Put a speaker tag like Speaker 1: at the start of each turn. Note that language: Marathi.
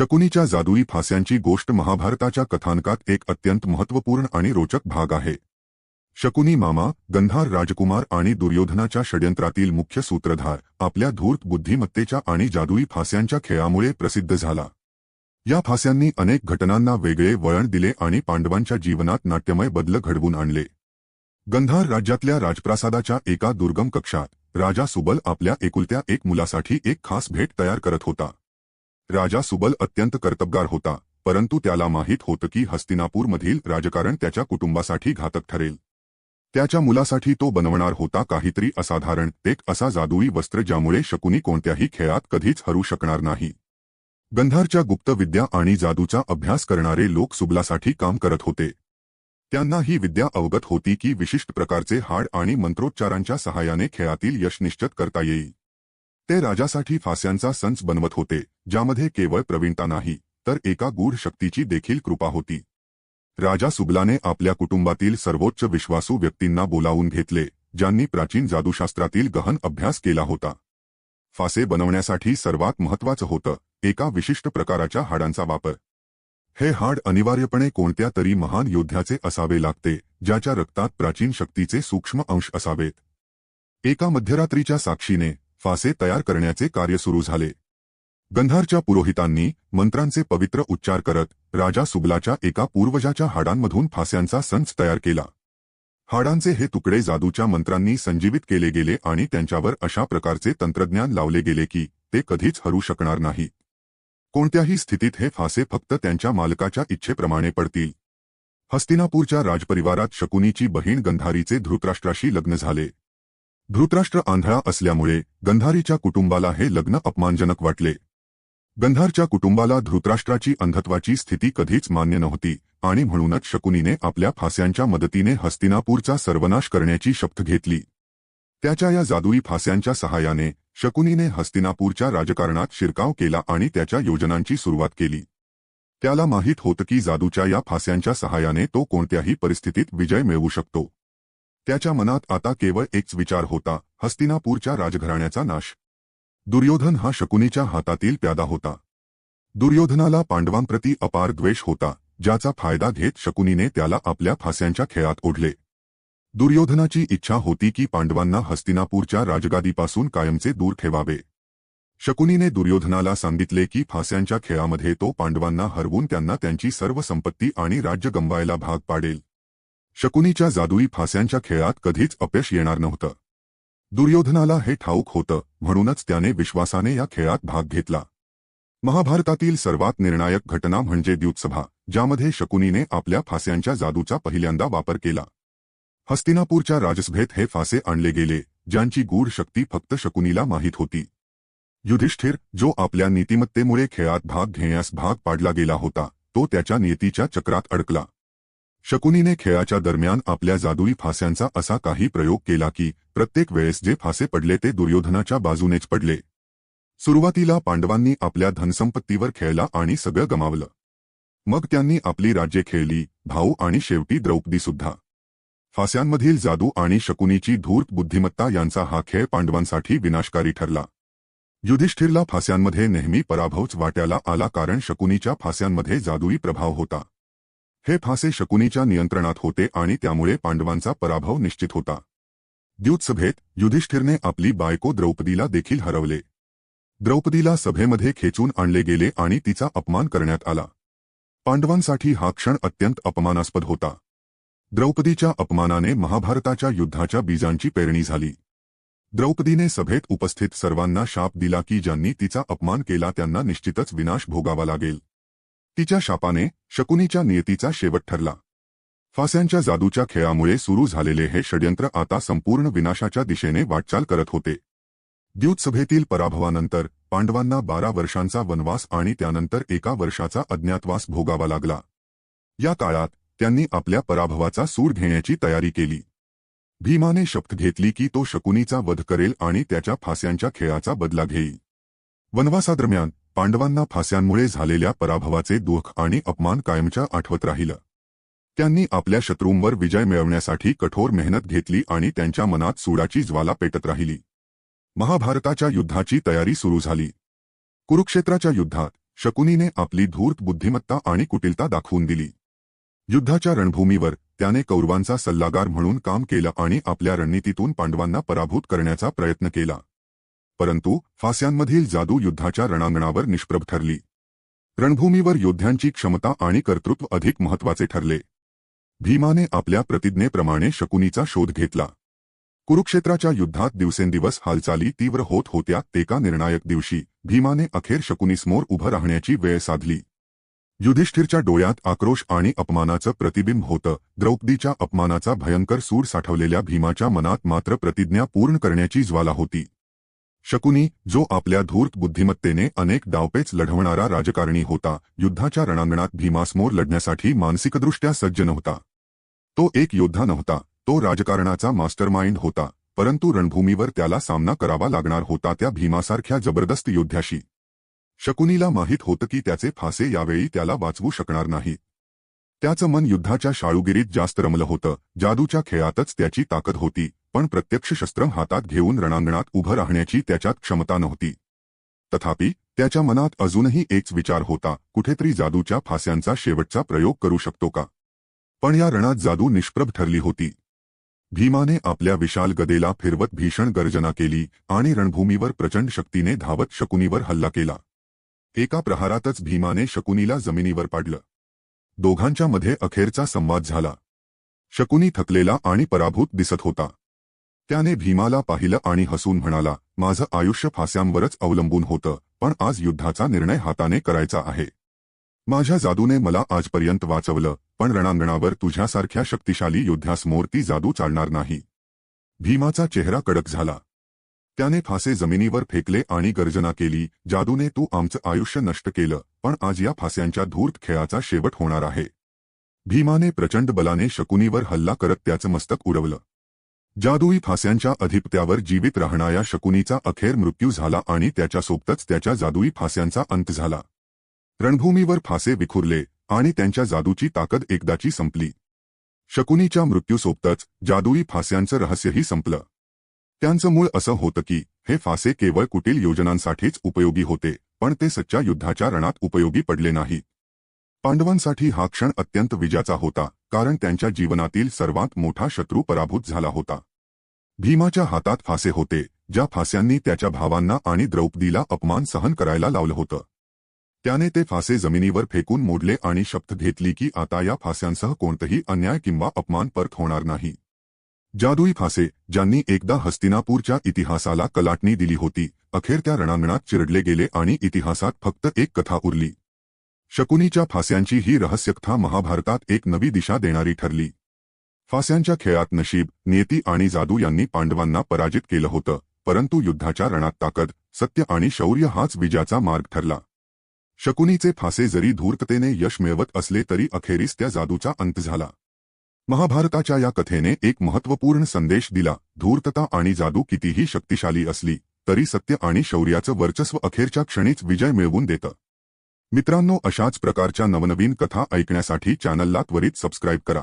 Speaker 1: शकुनीच्या जादुई फास्यांची गोष्ट महाभारताच्या कथानकात एक अत्यंत महत्त्वपूर्ण आणि रोचक भाग आहे. शकुनी मामा गंधार राजकुमार आणि दुर्योधनाच्या षड्यंत्रातील मुख्य सूत्रधार आपल्या धूर्त बुद्धिमत्तेच्या आणि जादुई फास्यांच्या खेळामुळे प्रसिद्ध झाला. या फास्यांनी अनेक घटनांना वेगळे वळण दिले आणि पांडवांच्या जीवनात नाट्यमय बदल घडवून आणले. गंधार राज्यातल्या राजप्रासादाच्या एका दुर्गम कक्षात राजा सुबल आपल्या एकुलत्या एक मुलासाठी एक खास भेट तयार करत होता. राजा सुबल अत्यंत कर्तबगार होता परंतु त्याला माहीत होतं की हस्तिनापूरमधील राजकारण त्याच्या कुटुंबासाठी घातक ठरेल. त्याच्या मुलासाठी तो बनवणार होता काहीतरी असाधारण एक असा जादुई वस्त्र ज्यामुळे शकुनी कोणत्याही खेळात कधीच हरू शकणार नाही. गंधारच्या गुप्त विद्या आणि जादूचा अभ्यास करणारे लोक सुबलासाठी काम करत होते. त्यांना ही विद्या अवगत होती की विशिष्ट प्रकारचे हाड आणि मंत्रोच्चारांच्या सहाय्याने खेळातील यश निश्चित करता येईल. ते राजासाठी फास्यांचा संच बनवत होते. ज्यामध्ये केवळ प्रवीणता नाही तर एका गूढ शक्तीची देखील कृपा होती. राजा सुबलाने आपल्या कुटुंबातील सर्वोच्च विश्वासू व्यक्तींना बोलावून घेतले ज्यांनी प्राचीन जादूशास्त्रातील गहन अभ्यास केला होता. फासे बनवण्यासाठी सर्वात महत्वाचं होतं एका विशिष्ट प्रकाराच्या हाडांचा वापर. हे हाड अनिवार्यपणे कोणत्या तरी महान योद्ध्याचे असावे लागते ज्याच्या रक्तात प्राचीन शक्तीचे सूक्ष्म अंश असावेत. एका मध्यरात्रीच्या साक्षीने फासे तयार करण्याचे कार्य सुरू झाले गंधारच्या पुरोहितांनी मंत्रांचे पवित्र उच्चार करत राजा सुबलाच्या एका पूर्वजाच्या हाडांमधून फास्यांचा संच तयार केला. हाडांचे हे तुकडे जादूच्या मंत्रांनी संजीवित केले गेले आणि त्यांच्यावर अशा प्रकारचे तंत्रज्ञान लावले गेले की ते कधीच हरू शकणार नाही कोणत्याही स्थितीत हे फासे फक्त त्यांच्या मालकाच्या इच्छेप्रमाणे पडतील. हस्तिनापूरच्या राजपरिवारात शकुनीची बहीण गंधारीचे धृतराष्ट्राशी लग्न झाले. धृतराष्ट्र आंधळा असल्यामुळे गंधारीच्या कुटुंबाला हे लग्न अपमानजनक वाटले. गंधारच्या कुटुंबाला धृतराष्ट्राची अंधत्वाची स्थिती कधीच मान्य नव्हती आणि म्हणूनच शकुनीने आपल्या फास्यांच्या मदतीने हस्तिनापूरचा सर्वनाश करण्याची शपथ घेतली. त्याच्या या जादुई फास्यांच्या सहाय्याने शकुनीने हस्तिनापूरच्या राजकारणात शिरकाव केला आणि त्याच्या योजनांची सुरुवात केली. त्याला माहीत होतं की जादूच्या या फास्यांच्या सहाय्याने तो कोणत्याही परिस्थितीत विजय मिळवू शकतो. त्याच्या मनात आता केवळ एकच विचार होता हस्तिनापूरच्या राजघराण्याचा नाश. दुर्योधन हा शकुनीच्या हातातील प्यादा होता. दुर्योधनाला पांडवांप्रती अपार द्वेष होता ज्याचा फायदा घेत शकुनीने त्याला आपल्या फास्यांच्या खेळात ओढले. दुर्योधनाची इच्छा होती की पांडवांना हस्तिनापूरच्या राजगादीपासून कायमचे दूर ठेवावे. शकुनीने दुर्योधनाला सांगितले की फास्यांच्या खेळामध्ये तो पांडवांना हरवून त्यांना त्यांची सर्व संपत्ती आणि राज्य गंबायला भाग पाडेल. शकुनीच्या जादुई फास्यांच्या खेळात कधीच अपयश येणार नव्हतं. दुर्योधनाला हे ठाऊक होतं म्हणूनच त्याने विश्वासाने या खेळात भाग घेतला. महाभारतातील सर्वात निर्णायक घटना म्हणजे द्यूतसभा ज्यामध्ये शकुनीने आपल्या फास्यांच्या जादूचा पहिल्यांदा वापर केला. हस्तिनापूरच्या राजसभेत हे फासे आणले गेले ज्यांची गूढ शक्ती फक्त शकुनीला माहीत होती. युधिष्ठिर जो आपल्या नीतिमत्तेमुळे खेळात भाग घेण्यास भाग पाडला गेला होता तो त्याच्या नियतीच्या चक्रात अडकला. शकुनीने खेळाच्या दरम्यान आपल्या जादुई फास्यांचा असा काही प्रयोग केला की प्रत्येक वेळेस जे फासे पडले ते दुर्योधनाच्या बाजूनेच पडले. सुरुवातीला पांडवांनी आपल्या धनसंपत्तीवर खेळला आणि सगळं गमावलं. मग त्यांनी आपली राज्ये खेळली भाऊ आणि शेवटी द्रौपदी सुद्धा फास्यांमधील जादू आणि शकुनीची धूर्त बुद्धिमत्ता यांचा हा खेळ पांडवांसाठी विनाशकारी ठरला. युधिष्ठिरला फास्यांमध्ये नेहमी पराभवच वाट्याला आला कारण शकुनीच्या फास्यांमध्ये जादुई प्रभाव होता. हे फासे शकुनीच्या नियंत्रणात होते आणि त्यामुळे पांडवांचा पराभव निश्चित होता. द्यूतसभेत युधिष्ठिरने आपली बायको द्रौपदीला देखील हरवले. द्रौपदीला सभेमध्ये खेचून आणले गेले आणि तिचा अपमान करण्यात आला. पांडवांसाठी हा क्षण अत्यंत अपमानास्पद होता. द्रौपदीच्या अपमानाने महाभारताच्या युद्धाच्या बीजांची पेरणी झाली. द्रौपदीने सभेत उपस्थित सर्वांना शाप दिला की ज्यांनी तिचा अपमान केला त्यांना निश्चितच विनाश भोगावा लागेल. तिच्या शापाने शकुनीच्या नियतीचा शेवट ठरला. फास्यांच्या जादूच्या खेळामुळे सुरू झालेले हे षड्यंत्र आता संपूर्ण विनाशाच्या दिशेने वाटचाल करत होते. द्यूतसभेतील पराभवानंतर पांडवांना बारा वर्षांचा वनवास आणि त्यानंतर एका वर्षाचा अज्ञातवास भोगावा लागला. या काळात त्यांनी आपल्या पराभवाचा सूड घेण्याची तयारी केली. भीमाने शपथ घेतली की तो शकुनीचा वध करेल आणि त्याच्या फास्यांच्या खेळाचा बदला घेईल. वनवासादरम्यान पांडवांना फास्यांमुळे झालेल्या पराभवाचे दुःख आणि अपमान कायमच्या आठवत राहिलं. त्यांनी आपल्या शत्रूंवर विजय मिळवण्यासाठी कठोर मेहनत घेतली आणि त्यांच्या मनात सूडाची ज्वाला पेटत राहिली. महाभारताच्या युद्धाची तयारी सुरू झाली. कुरुक्षेत्राच्या युद्धात शकुनीने आपली धूर्त बुद्धिमत्ता आणि कुटिलता दाखवून दिली. युद्धाच्या रणभूमीवर त्याने कौरवांचा सल्लागार म्हणून काम केलं आणि आपल्या रणनीतीतून पांडवांना पराभूत करण्याचा प्रयत्न केला. परंतु फास्यांमधील जादू युद्धाच्या रणांगणावर निष्प्रभ ठरली. रणभूमीवर योद्ध्यांची क्षमता आणि कर्तृत्व अधिक महत्त्वाचे ठरले. भीमाने आपल्या प्रतिज्ञेप्रमाणे शकुनीचा शोध घेतला. कुरुक्षेत्राच्या युद्धात दिवसेंदिवस हालचाली तीव्र होत होत्या एका निर्णायक दिवशी भीमाने अखेर शकुनीसमोर उभं राहण्याची वेळ साधली. युधिष्ठिरच्या डोळ्यात आक्रोश आणि अपमानाचं प्रतिबिंब होतं. द्रौपदीच्या अपमानाचा भयंकर सूर साठवलेल्या भीमाच्या मनात मात्र प्रतिज्ञा पूर्ण करण्याची ज्वाला होती. शकुनी जो आपल्या धूर्त बुद्धिमत्तेने अनेक डावपेच लढवणारा राजकारणी होता युद्धाच्या रणांगणात भीमासमोर लढण्यासाठी मानसिकदृष्ट्या सज्ज नव्हता. तो एक योद्धा नव्हता तो राजकारणाचा मास्टरमाइंड होता परंतु रणभूमीवर त्याला सामना करावा लागणार होता त्या भीमासारख्या जबरदस्त योद्ध्याशी. शकुनीला माहीत होतं की त्याचे फासे यावेळी त्याला वाचवू शकणार नाही त्याचं मन युद्धाच्या शाळुगिरीत जास्त रमलं होतं जादूच्या खेळातच त्याची ताकद होती. पण प्रत्यक्ष शस्त्र हातात घेऊन रणांगणात उभं राहण्याची त्याच्यात क्षमता नव्हती. तथापि त्याच्या मनात अजूनही एकच विचार होता कुठेतरी जादूच्या फास्यांचा शेवटचा प्रयोग करू शकतो का? पण या रणात जादू निष्प्रभ ठरली होती. भीमाने आपल्या विशाल गदेला फिरवत भीषण गर्जना केली आणि रणभूमीवर प्रचंड शक्तीने धावत शकुनीवर हल्ला केला. एका प्रहारातच भीमाने शकुनीला जमिनीवर पाडलं. दोघांच्या मध्ये अखेरचा संवाद झाला. शकुनी थकलेला आणि पराभूत दिसत होता. त्याने भीमाला पाहिलं आणि हसून म्हणाला माझं आयुष्य फास्यांवरच अवलंबून होतं पण आज युद्धाचा निर्णय हाताने करायचा आहे. माझ्या जादूने मला आजपर्यंत वाचवलं पण रणांगणावर तुझ्यासारख्या शक्तिशाली योद्ध्यासमोर ती जादू चालणार नाही. भीमाचा चेहरा कडक झाला. त्याने फासे जमिनीवर फेकले आणि गर्जना केली जादूने तू आमचं आयुष्य नष्ट केलं पण आज या फास्यांच्या धूर्त खेळाचा शेवट होणार आहे. भीमाने प्रचंड बलाने शकुनीवर हल्ला करत त्याचं मस्तक उडवलं. जादुई फास्यांच्या अधिपत्यावर जीवित राहणाऱ्या शकुनीचा अखेर मृत्यू झाला आणि त्याच्यासोबतच त्याच्या जादुई फास्यांचा अंत झाला. रणभूमीवर फासे विखुरले आणि त्यांच्या जादूची ताकद एकदाची संपली. शकुनीच्या मृत्यूसोबतच जादुई फास्यांचं रहस्यही संपलं. त्यांचं मूळ असं होतं की हे फासे केवळ कुटील योजनांसाठीच उपयोगी होते पण ते सच्च्या युद्धाच्या रणात उपयोगी पडले नाही पांडवांसाठी हा क्षण अत्यंत विजाचा होता. कारण त्यांच्या जीवनातील सर्वात मोठा शत्रू पराभूत झाला होता. भीमाच्या हातात फासे होते ज्या फास्यांनी त्याच्या भावांना आणि द्रौपदीला अपमान सहन करायला लावलं होतं. त्याने ते फासे जमिनीवर फेकून मोडले आणि शपथ घेतली की आता या फास्यांसह कोणतंही अन्याय किंवा अपमान परत होणार नाही. जादुई फासे ज्यांनी एकदा हस्तिनापूरच्या इतिहासाला कलाटणी दिली होती अखेर त्या रणांगणात चिरडले गेले आणि इतिहासात फक्त एक कथा उरली. शकुनीच्या फास्यांची ही रहस्यकथा महाभारतात एक नवी दिशा देणारी ठरली. फास्यांच्या खेळात नशीब नियती आणि जादू यांनी पांडवांना पराजित केलं होतं परंतु युद्धाच्या रणात ताकद सत्य आणि शौर्य हाच विजयाचा मार्ग ठरला. शकुनीचे फासे जरी धूर्ततेने यश मिळवत असले तरी अखेरीस त्या जादूचा अंत झाला. महाभारताच्या या कथेने एक महत्त्वपूर्ण संदेश दिला धूर्तता आणि जादू कितीही शक्तिशाली असली तरी सत्य आणि शौर्याचं वर्चस्व अखेरच्या क्षणीच विजय मिळवून देतं. मित्रांनो अशाच प्रकारच्या नवनवीन कथा ऐकण्यासाठी चॅनलला त्वरित सबस्क्राईब करा.